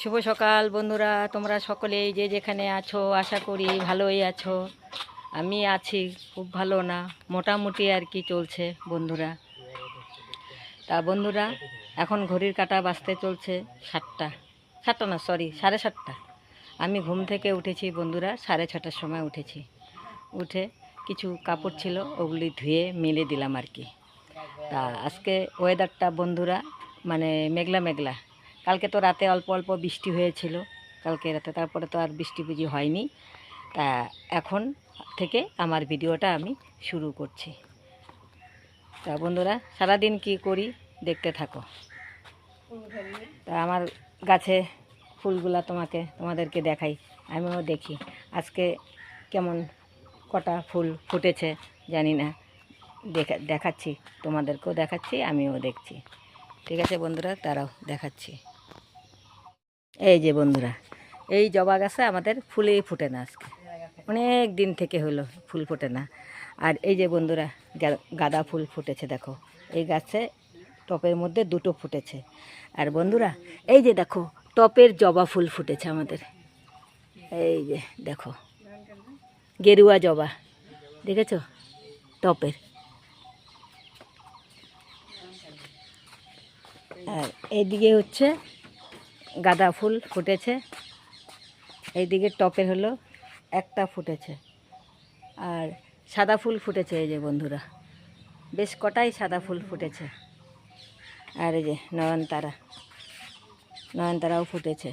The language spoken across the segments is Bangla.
শুভ সকাল বন্ধুরা, তোমরা সকলেই যে যেখানে আছো, আশা করি ভালোই আছো। আমি আছি, খুব ভালো না, মোটামুটি আর কি চলছে বন্ধুরা। তা বন্ধুরা, এখন ঘড়ির কাটা বাজতে চলছে সাতটা। সাতটা না সরি সাড়ে সাতটা। আমি ঘুম থেকে উঠেছি বন্ধুরা, সাড়ে ছটার সময় উঠেছি। উঠে কিছু কাপড় ছিল, ওগুলি ধুয়ে মেলে দিলাম আর কি। তা আজকে ওয়েদারটা বন্ধুরা মানে মেঘলা মেঘলা। কালকে তো রাতে অল্প অল্প বৃষ্টি হয়েছিল কালকে রাতে, তারপরে তো আর বৃষ্টি বুঝি হয়নি। তা এখন থেকে আমার ভিডিওটা আমি শুরু করছি। তা বন্ধুরা, সারাদিন কি করি দেখতে থাকো। তা আমার গাছে ফুলগুলা তোমাকে, তোমাদেরকে দেখাই, আমিও দেখি। আজকে কেমন কটা ফুল ফুটেছে জানি না। দেখা, দেখাচ্ছি, তোমাদেরকেও দেখাচ্ছি, আমিও দেখছি। ঠিক আছে বন্ধুরা, তারাও দেখাচ্ছি। এই যে বন্ধুরা, এই জবা গাছে আমাদের ফুলেই ফুটে না আজকে। অনেক দিন থেকে হলো ফুল ফোটে না। আর এই যে বন্ধুরা গাঁদা ফুল ফুটেছে দেখো, এই গাছে টপের মধ্যে দুটো ফুটেছে। আর বন্ধুরা, এই যে দেখো, টপের জবা ফুল ফুটেছে আমাদের। এই যে দেখো, গেরুয়া জবা, দেখেছ? টপের। আর এইদিকে হচ্ছে গাঁদা ফুল ফুটেছে। এইদিকে টপের হলো একটা ফুটেছে। আর সাদা ফুল ফুটেছে এই যে বন্ধুরা। বেশ কটাই সাদা ফুল ফুটেছে। আর এই যে নয়নতারা, নয়নতারাও ফুটেছে।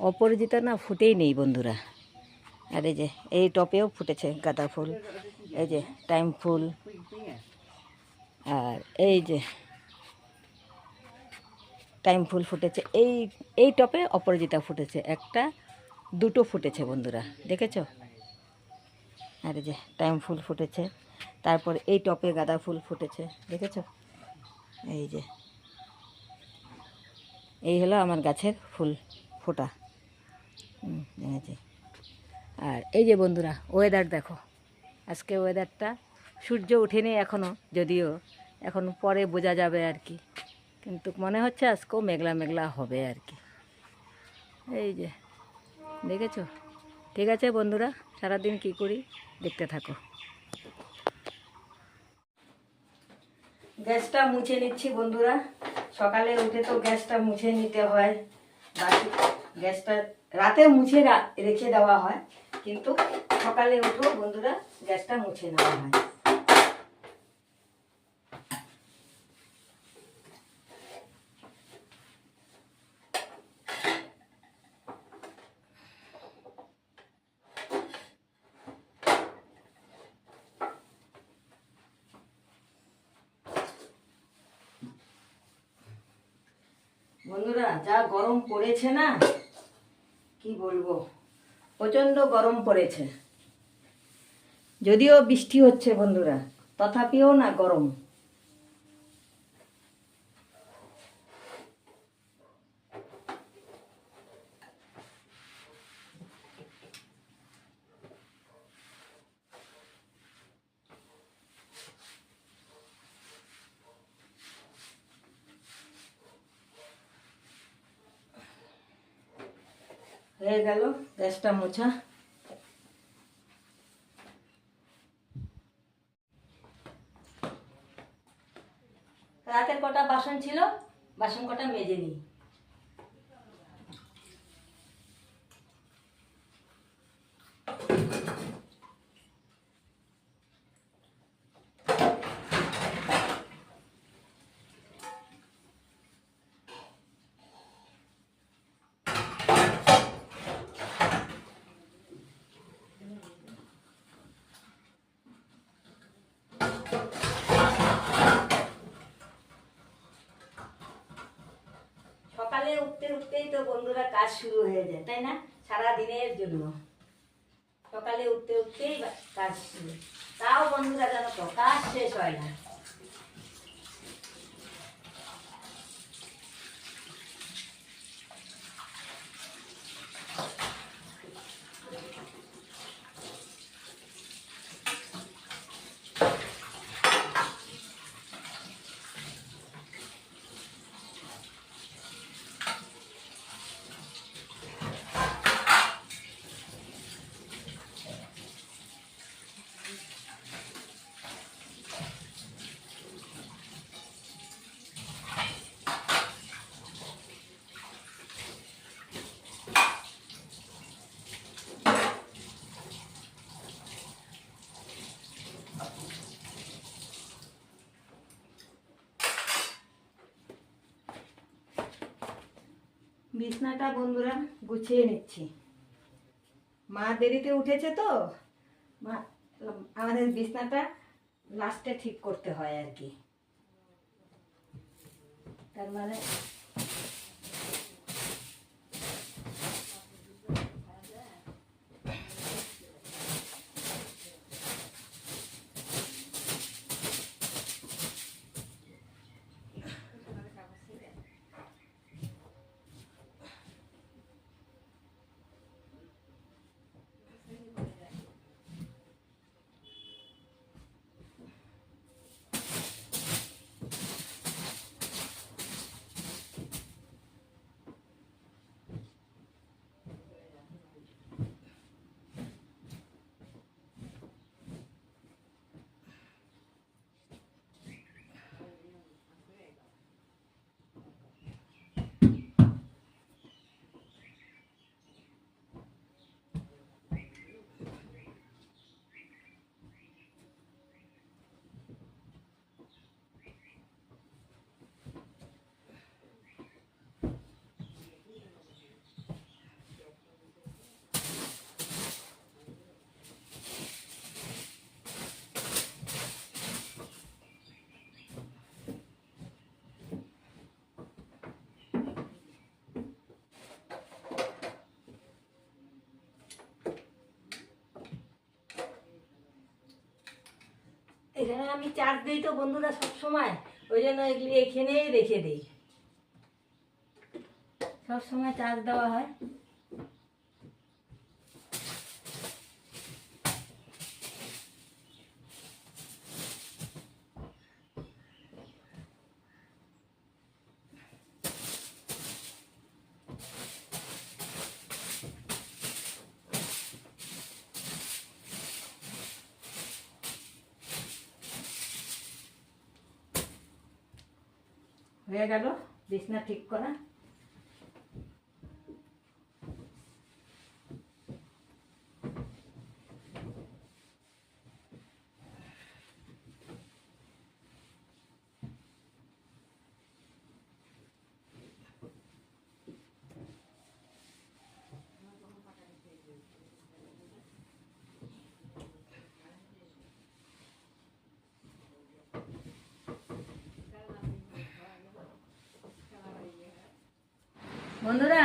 অপরাজিতা না ফুটেই নেই বন্ধুরা। আর এই যে এই টপেও ফুটেছে গাঁদা ফুল। এই যে টাইম ফুল। আর এই যে টাইম ফুল ফুটেছে। এই এই টপে অপরাজিতা ফুটেছে। একটা, দুটো ফুটেছে বন্ধুরা। দেখেছ? আর যে, টাইম ফুল ফুটেছে। তারপর এই টপে গাঁদা ফুল ফুটেছে। দেখেছ? এই যে। এই হলো আমার গাছের ফুল ফোটা। এই আর এই যে বন্ধুরা ওয়েদার দেখো। আজকে ওয়েদারটা সূর্য ওঠেনি এখনও যদিও। এখন পরে বোঝা যাবে আর কি। কিন্তু মনে হচ্ছে আজকেও মেঘলা মেঘলা হবে আর কি। এই যে, দেখেছ? ঠিক আছে বন্ধুরা, সারাদিন কি করি দেখতে থাকো। গ্যাসটা মুছে নিচ্ছি বন্ধুরা। সকালে উঠে তো গ্যাসটা মুছে নিতে হয়। বাকি গ্যাসটা রাতে মুছে রেখে দেওয়া হয়। কিন্তু সকালে উঠেও বন্ধুরা গ্যাসটা মুছে নেওয়া হয়। বন্ধুরা, যা গরম পড়েছে না, কি বলব? প্রচণ্ড গরম পড়েছে। যদিও বৃষ্টি হচ্ছে বন্ধুরা, তথাপিও না গরম। হয়ে গেল গ্যাসটা মোছা। রাতের কটা বাসন ছিল? বাসন কটা মেজে নিই সকালে উঠতে উঠতেই তো বন্ধুরা কাজ শুরু হয়ে যায়, তাই না? সারা দিনের জন্য। সকালে উঠতে উঠতেই কাজ শুরু। তাও বন্ধুরা যেন কাজ শেষ হয় না। বিছনাটা বন্ধুরা গুছিয়ে নিচ্ছি। মা দেরিতে উঠেছে তো, মা, আমাদের বিছনাটা লাস্টে ঠিক করতে হয় আর কি। তার মানে এখানে আমি চার্জ দিই তো বন্ধুরা সব সময় ওই জন্য এগুলি এখানেই রেখে দিই। সব সময় চার্জ দেওয়া হয়। হয়ে গেল বিছনা ঠিক করা বন্ধুরা,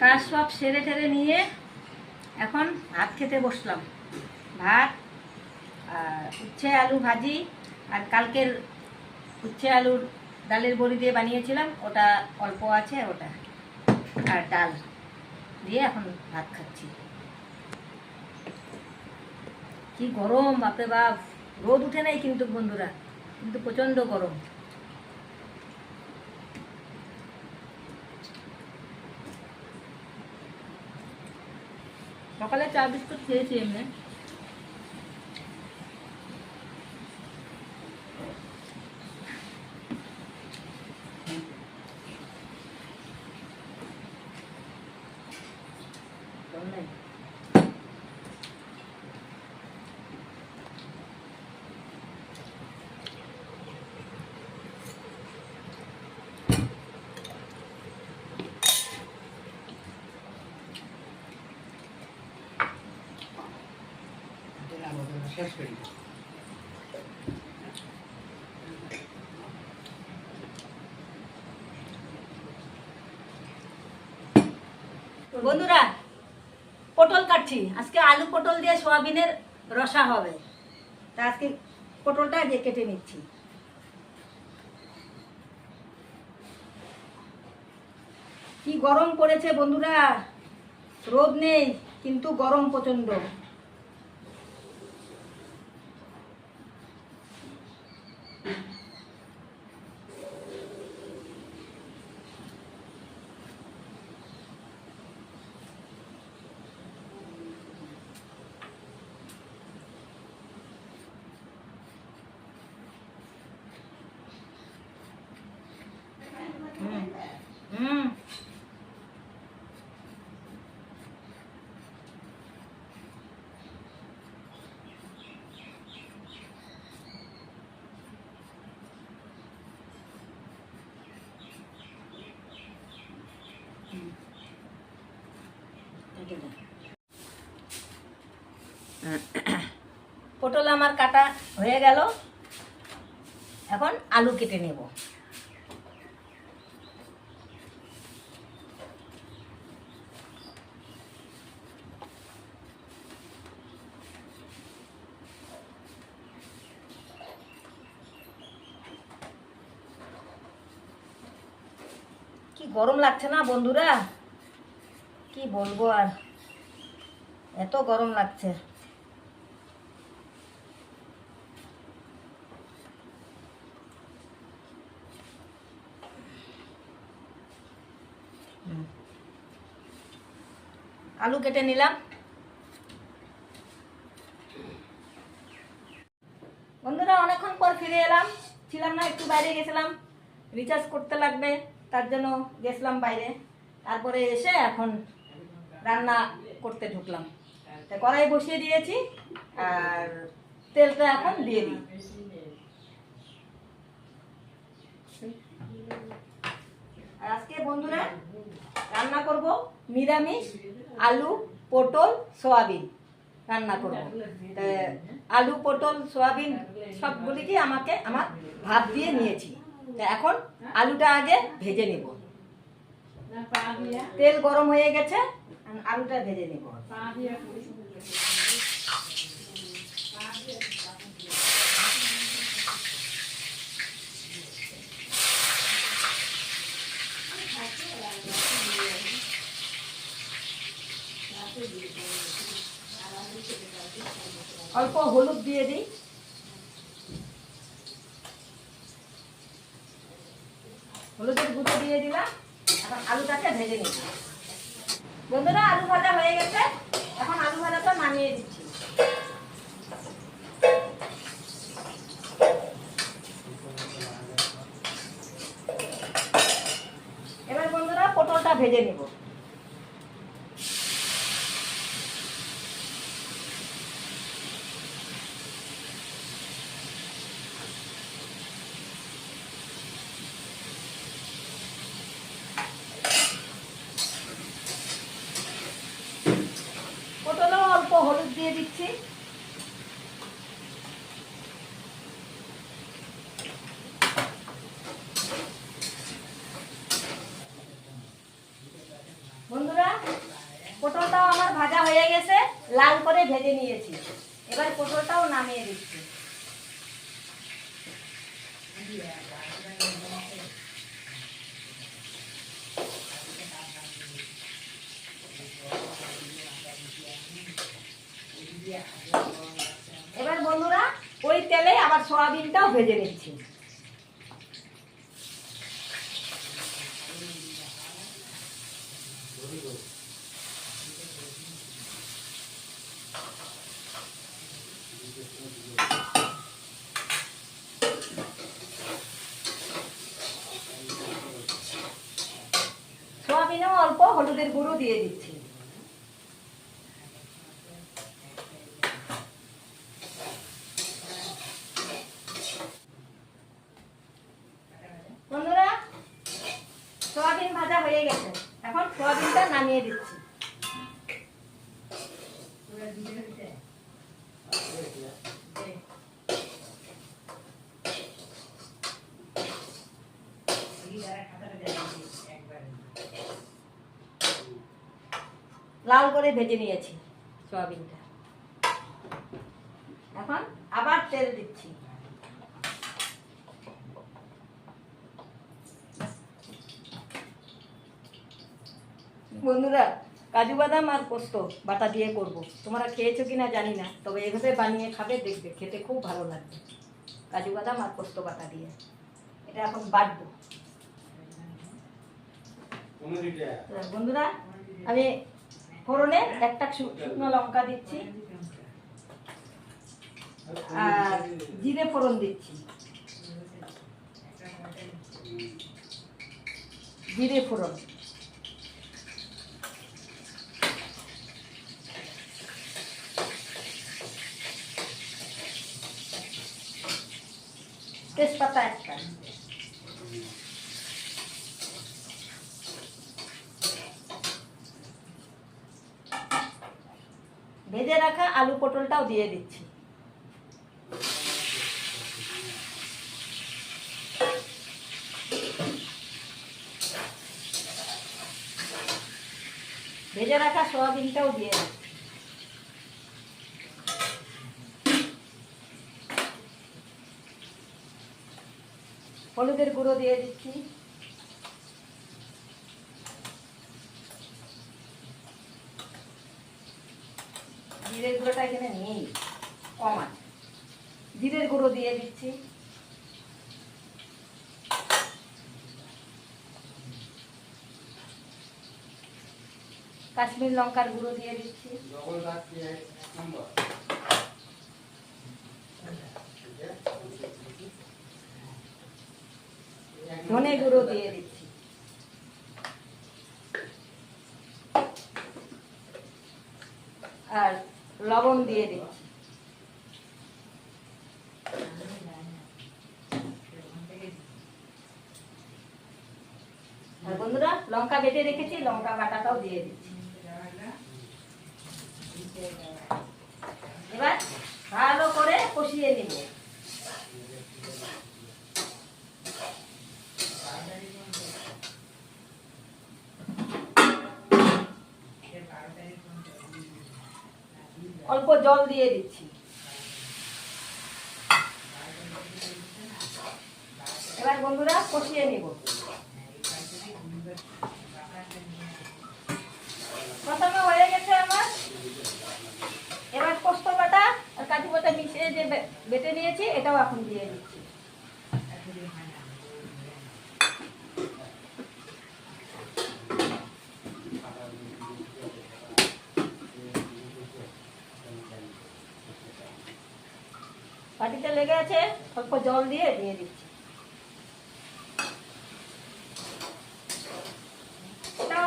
কাজ সব সেরে টেরে নিয়ে এখন ভাত খেতে বসলাম। ভাত উচ্ছে, আলু ভাজি, আর কালকের উচ্ছে, আলুর ডালের বড়ি দিয়ে বানিয়েছিলাম। ওটা অল্প আছে, ওটা আর ডাল দিয়ে এখন ভাত খাচ্ছি। কি গরম বাপে বাপ। রোদ উঠে নাই কিন্তু বন্ধুরা, কিন্তু প্রচণ্ড গরম। সকালে চা বিস্কুট খেয়েছি এমনি বন্ধুরা, পটল কাটছি। আজকে আলু পটল দিয়ে সোয়াবিনের রসা হবে। তা আজকে পটলটা আগে কেটে নিচ্ছি। কি গরম পড়েছে বন্ধুরা? রোদ নেই, কিন্তু গরম প্রচণ্ড পটল আমার কাটা হয়ে গেল। এখন আলু কেটে নেব। কি গরম লাগছে না বন্ধুরা? কি বলব আর? এত গরম লাগছে। আলু কেটে নিলাম। বন্ধুরা, অনেকক্ষণ পর ফিরে এলাম। ছিলাম না, একটু বাইরে গেছিলাম। রিচার্জ করতে লাগবে, তার জন্য গেছিলাম বাইরে। তারপরে এসে এখন রান্না করতে ঢুকলাম। কড়াই বসিয়ে দিয়েছি, আর তেলটা এখন দিয়ে দিই। আর আজকে বন্ধুরা রান্না করব নিরামিষ আলু, পটল, সোয়াবিন রান্না করব। আলু, পটল, সোয়াবিন সবগুলিকে আমাকে আমার ভাত দিয়ে নিয়েছি। তা এখন আলুটা আগে ভেজে নেব। তেল গরম হয়ে গেছে, আলুটা ভেজে নেব। অল্প হলুদ দিয়ে দিই। হলুদের গুঁড়ো দিয়ে দিলাম। এখন আলুটাকে ভেজে নিচ্ছি। বন্ধুরা, আলু ভাজা হয়ে গেছে। এখন আলু ভাজাটা নামিয়ে দিচ্ছি। এবার বন্ধুরা, পটলটা ভেজে নেব পটলেও অল্প হলুদ দিয়ে দিচ্ছি বন্ধুরা পটলটাও আমার ভাজা হয়ে গেছে, লাল করে ভেজে নিয়েছি। এবার পটলটাও নামিয়ে দিচ্ছি। এবার বন্ধুরা, ওই তেলে আবার সয়াবিনটাও ভেজে নিচ্ছি। সোয়াবিনেও অল্প হলুদের গুঁড়ো দিয়ে দিচ্ছি বন্ধুরা সোয়াবিন ভাজা হয়ে গেছে এখন সোয়াবিনটা নামিয়ে দিচ্ছি লাল করে ভেজে নিয়েছি সোয়াবিনটা। এখন আবার তেল দিচ্ছি। বন্ধুরা কাজু বাদাম আর পোস্ত বাটা দিয়ে করব। তোমরা খেয়েছো কিনা জানি না তবে এভাবে বানিয়ে খাবে দেখবে খেতে খুব ভালো লাগবে। কাজু বাদাম আর পোস্ত বাটা দিয়ে। এটা এখন বাটবো। বন্ধুরা আমি ফোড়নে একটা শুকনো লঙ্কা দিচ্ছি। আর জিরে ফোড়ন দিচ্ছি। জিরে ফোড়ন। তেজপাতা একটা। ভেজে রাখা আলু পটলটাও দিয়ে দিচ্ছি। ভেজে রাখা সয়াবিনটাও দিয়ে দিচ্ছি। হলুদের গুঁড়ো দিয়ে দিচ্ছি। জিরের গুঁড়োটা এখানে নেই কম আছে। জিরের গুঁড়ো দিয়ে দিচ্ছি। কাশ্মীর লঙ্কার গুঁড়ো দিয়ে দিচ্ছি। ধনে গুঁড়ো দিয়ে দিচ্ছি আর লবণ দিয়ে দিচ্ছি বন্ধুরা, লঙ্কা বেটে রেখেছি, লঙ্কা বাটাটাও দিয়ে দিচ্ছি। এবার ভালো করে কষিয়ে নিব। অল্প জল দিয়ে দিচ্ছি। এবার বন্ধুরা কষিয়ে নিব। প্রথমে হয়ে গেছে আমার। এবার পোস্ত বাটা আর কাজু বাটা মিশিয়ে যে বেটে নিয়েছি, এটাও এখন দিয়ে দিচ্ছি। বাটিতে লেগে আছে, অল্প জল দিয়ে দিয়ে দিচ্ছি।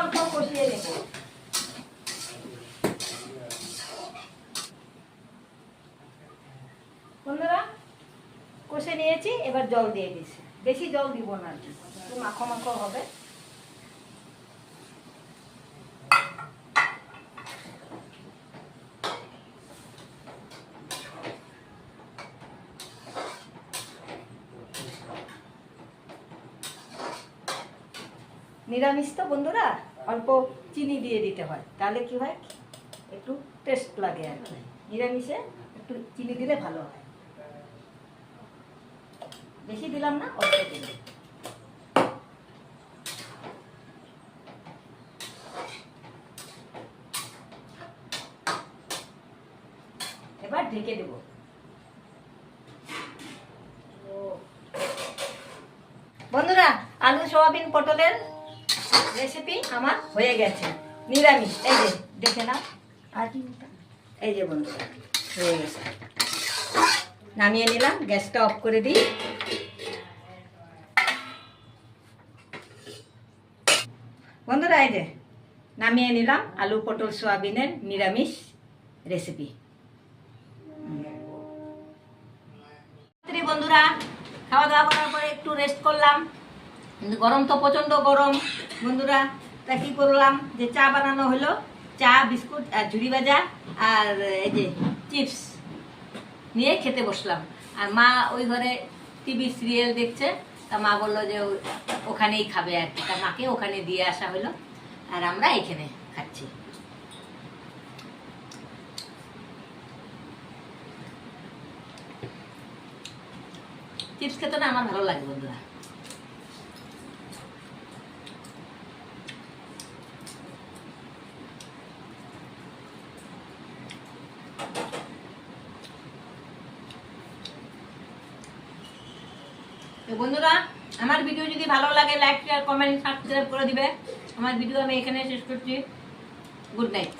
অল্প কষিয়ে নেব। বন্ধুরা, কষে নিয়েছি, এবার জল দিয়ে দিচ্ছি। বেশি জল দিব না। আর কি। মাখো মাখো হবে। নিরামিষ তো বন্ধুরা, অল্প চিনি দিয়ে দিতে হয়। তাহলে কি হয়? একটু টেস্ট লাগে আর কি। নিরামিষে একটু চিনি দিলে ভালো হয়। বেশি দিলাম না, অল্প দিলাম এবার ঢেকে দেব বন্ধুরা আলু সোয়াবিন পটলের রেসিপি আমার হয়ে গেছে। নিরামিষ। এই যে, দেখে ওটা? এই যে বন্ধুরা, হয়ে গেছে। নামিয়ে নিলাম, গ্যাসটা অফ করে দিই। বন্ধুরা, এই যে, নামিয়ে নিলাম আলু, পটল, সোয়াবিনের নিরামিষ রেসিপি। বন্ধুরা, খাওয়া দাওয়া করার পরে একটু রেস্ট করলাম। কিন্তু গরম তো প্রচণ্ড গরম। বন্ধুরা তা কি করলাম? যে চা বানানো হলো, চা, বিস্কুট, আর ঝুড়ি ভাজা, আর এই যে চিপস নিয়ে খেতে বসলাম। আর মা ওই ঘরে টিভি সিরিয়াল দেখছে, তা মা বলল যে ওখানেই খাবে আর কি। তা মাকে ওখানে দিয়ে আসা হলো, আর আমরা এখানে খাচ্ছি। চিপস খেতে না আমার ভালো লাগে বন্ধুরা তো বন্ধুরা আমার ভিডিও যদি ভালো লাগে লাইক শেয়ার কমেন্ট সাবস্ক্রাইব করে দিবে। আমার ভিডিও আমি এখানে শেষ করছি। Good night